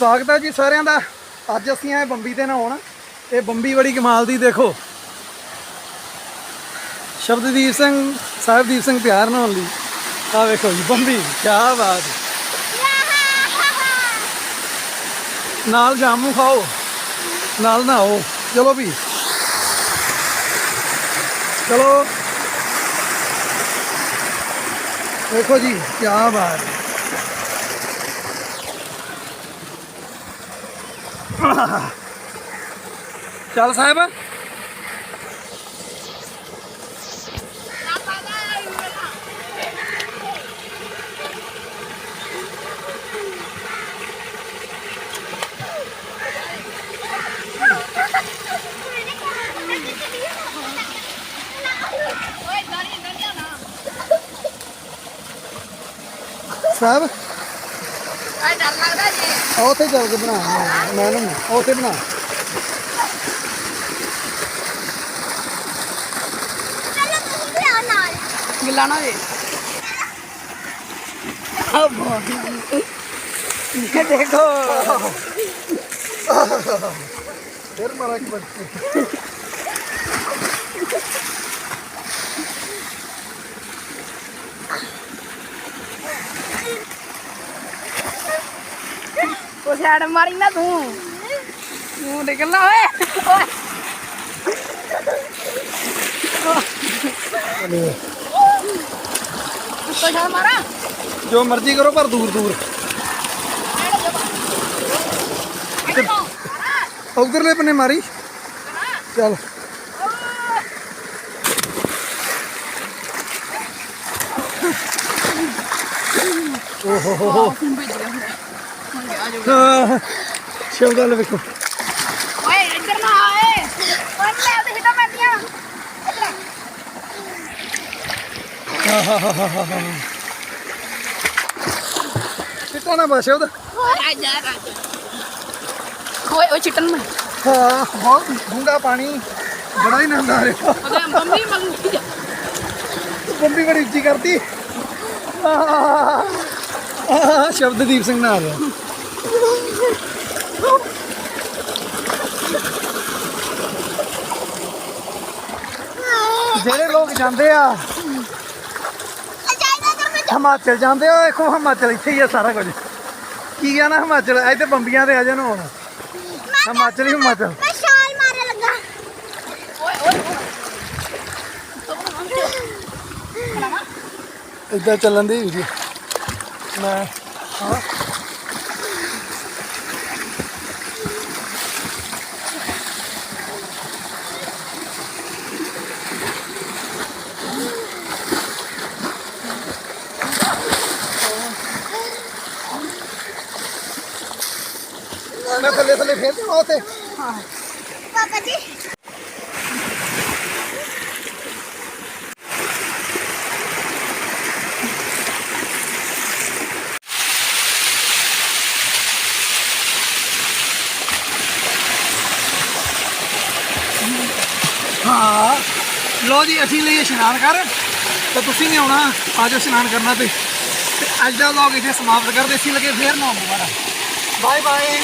ਸਵਾਗਤ ਹੈ ਜੀ ਸਾਰਿਆਂ ਦਾ। ਅੱਜ ਅਸੀਂ ਆਏ ਬੰਬੀ ਤੇ ਨਹਾਉਣ। ਇਹ ਬੰਬੀ ਬੜੀ ਕਮਾਲ ਦੀ ਦੇਖੋ। ਸ਼ਬਦਦੀਪ ਸਿੰਘ, ਸਾਹਿਬਦੀਪ ਸਿੰਘ ਪਿਆਰ ਨਹਾਉਣ ਲਈ। ਆ ਵੇਖੋ ਜੀ, ਬੰਬੀ। ਕੀ ਬਾਤ। ਨਾਲ ਜਾਮੂ ਖਾਓ, ਨਾਲ ਨਹਾਓ। ਚਲੋ ਵੀ। ਚਲੋ। ਵੇਖੋ ਜੀ ਕੀ ਬਾਤ। Zal je alles hebben? Zal je alles? ਆ ਉੱਥੇ ਚੱਲ ਕੇ ਬਣਾ ਮੈਂ ਨਾ ਉੱਥੇ ਬਣਾ। ਗਿਲਾਣਾ ਵੇ ਇਹ ਦੇਖੋ। ਫਿਰ ਮਾਰਾ ਇੱਕ ਬੱਚੇ ਸਾਈਡ ਮਾਰੀ ਨਾ ਤੂੰ। ਤੂੰ ਨਿਕਲਣਾ ਓਏ ਓਏ। ਮਾਰਾ। ਜੋ ਮਰਜ਼ੀ ਕਰੋ ਪਰ ਦੂਰ ਦੂਰ। ਉਧਰਲੇ ਬੰਨੇ ਮਾਰੀ। ਚੱਲ। ਓਹ ਹੋ ਹੋ ਤੂੰ ਆ ਜਾਓ ਸ਼ਬਦਾਂ ਲੈ ਵੇਖੋ। ਓਏ ਇੱਧਰ ਨਾ ਆਏ ਓਏ। ਲੈ ਤੇ ਹਿੱਟਾ ਪੈਂਦੀਆਂ ਇੱਧਰ ਆ। ਚਿੱਟਾ ਨਾ ਬਸ ਸ਼ਬਦ ਆ ਜਾ ਆ ਓਏ ਓਏ ਚਿੱਟਨ ਮੈਂ ਹਾਂ ਬਹੁਤ ਡੂੰਘਾ ਪਾਣੀ। ਬੜਾ ਹੀ ਨੰਦਾ ਆ ਰਿਹਾ। ਉਹਦੇ ਮੰਮੀ ਮੰਗੀ ਜਾ ਬੰਬੀ ਬੜੀ ਉੱਚੀ ਕਰਤੀ। ਸ਼ਬਦਦੀਪ ਸਿੰਘ ਨਾਲ ਰਿਹਾ ਜਿਹੜੇ ਲੋਕ ਜਾਂਦੇ ਆ ਹਿਮਾਚਲ ਜਾਂਦੇ ਆ ਦੇਖੋ ਹਿਮਾਚਲ ਇੱਥੇ ਹੀ ਆ ਸਾਰਾ ਕੁਝ। ਕੀ ਗਿਆ ਨਾ ਹਿਮਾਚਲ? ਇੱਥੇ ਬੰਬੀਆਂ ਤੇ ਆ ਜਾਣ ਹੁਣ ਹਿਮਾਚਲ ਹੀ ਹਿਮਾਚਲ। ਮੈਂ ਛਾਲ ਮਾਰਨ ਲੱਗਾ। ਓਏ ਓਏ ਇਦਾਂ ਚੱਲਣ ਦੀ ਮੈਂ ਹਾਂ। ਮੈਂ ਥੱਲੇ ਥੱਲੇ ਫੇਰ ਜਾਵਾਂ ਉੱਥੇ ਪਾਪਾ ਜੀ ਹਾਂ ਲੋ ਜੀ ਅਸੀਂ ਲਈ ਇਸ਼ਨਾਨ ਕਰ ਤਾਂ ਤੁਸੀਂ ਵੀ ਆਉਣਾ। ਆਜੋ ਇਸ਼ਨਾਨ ਕਰਨਾ ਤੇ। ਤੇ ਅੱਜ ਦਾ ਵਲੌਗ ਇੱਥੇ ਸਮਾਪਤ ਕਰਦੇ। ਸੀ ਲਗੇ ਫੇਰ ਨਾ ਦੁਬਾਰਾ। Bye bye